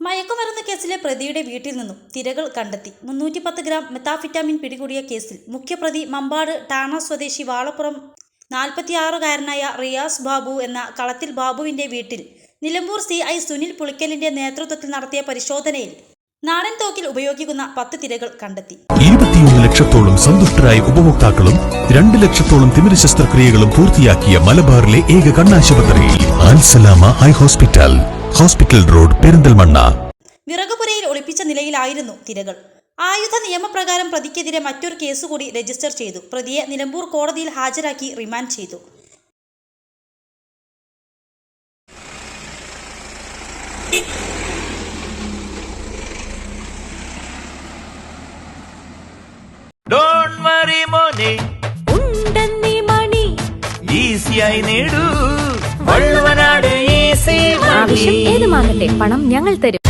മയക്കുമരുന്ന് കേസിലെ പ്രതിയുടെ വീട്ടിൽ നിന്നും തിരകൾ കണ്ടെത്തി. മുന്നൂറ്റി പത്ത് ഗ്രാം മെത്താഫിറ്റാമിൻ പിടികൂടിയ കേസിൽ മുഖ്യപ്രതി മമ്പാട് ടാണ സ്വദേശി വാളപ്പുറം നാൽപ്പത്തിയാറുകാരനായ റിയാസ് ബാബു എന്ന കളത്തിൽ ബാബുവിന്റെ വീട്ടിൽ നിലമ്പൂർ സി ഐ സുനിൽ പുളിക്കലിന്റെ നേതൃത്വത്തിൽ നടത്തിയ പരിശോധനയിൽ നാടൻ തോക്കിൽ ഉപയോഗിക്കുന്ന പത്ത് തിരകൾ കണ്ടെത്തി. ഇരുപത്തിയൊന്ന് ലക്ഷത്തോളം സന്തുഷ്ടരായ ഉപഭോക്താക്കളും രണ്ട് ലക്ഷത്തോളം തിമിര ശസ്ത്രക്രിയകളും പൂർത്തിയാക്കിയ മലബാറിലെ ഏക കണ്ണാശുപത്രി Alsalama high hospital hospital road Perinthalmanna. വിറകുപുരയിൽ ഒളിപ്പിച്ച നിലയിലായിരുന്നു തിരകൾ. ആയുധ നിയമപ്രകാരം പ്രതിക്കെതിരെ മറ്റൊരു കേസ് കൂടി രജിസ്റ്റർ ചെയ്തു. പ്രതിയെ നിലമ്പൂർ കോടതിയിൽ ഹാജരാക്കി റിമാൻഡ് ചെയ്തു. ഏത് വറി മോനെ. ഉണ്ടെന്നീ മണി. ഈസിയായി നേടൂ. വള്ളുവനാട് ഈസി ആവശ്യം ഏതുമാകട്ടെ പണം ഞങ്ങൾ തരും.